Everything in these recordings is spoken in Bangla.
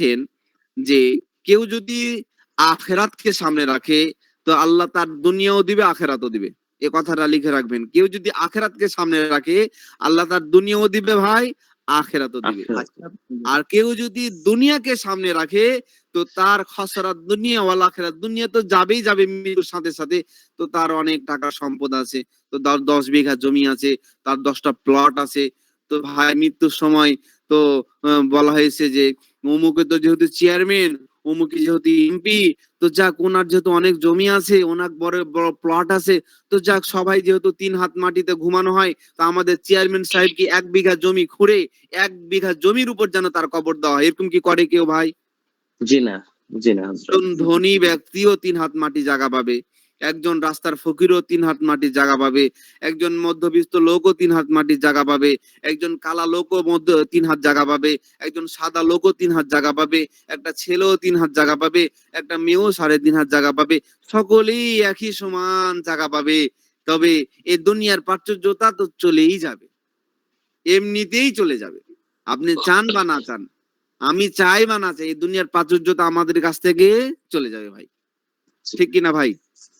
বলছেন যে কেউ যদি আখেরাতকে সামনে রাখে তো আল্লাহ তার দুনিয়াও দিবে আখেরাতও দিবে। এ কথাটা লিখে রাখবেন। কেউ যদি আখেরাতকে সামনে রাখে আল্লাহ তার দুনিয়াও দিবে ভাই আখেরাতও দিবে। আর কেউ যদি দুনিয়াকে সামনে রাখে তো তার খসরাত দুনিয়া ওয়াল আখেরাত দুনিয়া তো যাবেই যাবে মৃত্যুর সাথে সাথে তো তার অনেক টাকা সম্পদ আছে তো তার দশ বিঘা জমি আছে তার দশটা প্লট আছে। তো ভাই মৃত্যুর সময় তো বলা হয়েছে যে অমুকে তো যেহেতু চেয়ারম্যান অমুকে যেহেতু এমপি তো যাক ওনার যেহেতু অনেক জমি আছে ওনার বড় বড় প্লট আছে তো যাক সবাই যেহেতু তিন হাত মাটিতে ঘুমানো হয় তো আমাদের চেয়ারম্যান সাহেব কি এক বিঘা জমি খুঁড়ে এক বিঘা জমির উপর যেন তার কবর দেওয়া হয়? এরকম কি করে কেউ ভাই? জি না জি না ধনী ব্যক্তিও তিন হাত মাটি জায়গা পাবে। একজন রাস্তার ফকিরও তিন হাত মাটির জায়গা পাবে, একজন মধ্যবিত্ত লোকও তিন হাত মাটির জায়গা পাবে, একজন কালা লোকও মধ্য তিন হাত জায়গা পাবে, একজন সাদা লোকও তিন হাত জায়গা পাবে, একটা ছেলেও তিন হাত জায়গা পাবে, একটা মেয়েও সাড়ে তিন হাত জায়গা পাবে, সকলেই একই সমান জায়গা পাবে। তবে এ দুনিয়ার প্রাচুর্যতা তো চলেই যাবে, এমনিতেই চলে যাবে। আপনি চান বা না চান, আমি চাই বা না চাই, এই দুনিয়ার প্রাচুর্যতা আমাদের কাছ থেকে চলে যাবে ভাই। ঠিক কিনা ভাই?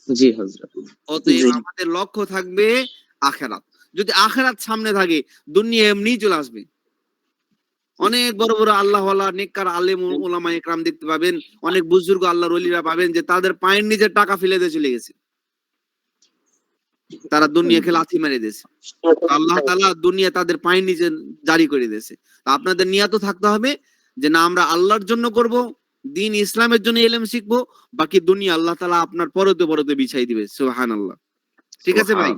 জি হযরত। অতএব আমাদের লক্ষ্য থাকবে আখেরাত। যদি আখেরাত সামনে থাকে দুনিয়া এমনি চলে আসবে। অনেক বড় বড় আল্লাহ নেককার আলেম ওলামা একরাম দেখতে পাবেন। অনেক বুজুর্গ আল্লাহর ওলিরা পাবেন যে তাদের পায়ের নিচে টাকা ফেলে দিয়ে চলে গেছে। তারা দুনিয়াকে লাথি মেরে দিয়েছে। আল্লাহ তাআলা দুনিয়া তাদের পায়ের নিচে জারি করে দিয়েছে। তো আপনাদের নিয়াত থাকতে হবে যে না আমরা আল্লাহর জন্য করব দিন ইসলামের জন্য এলেম শিখব, বাকি দুনিয়া আল্লাহ তালা আপনার পরতে পরতে বিছাই দিবে সোহান আল্লাহ ঠিক আছে ভাই।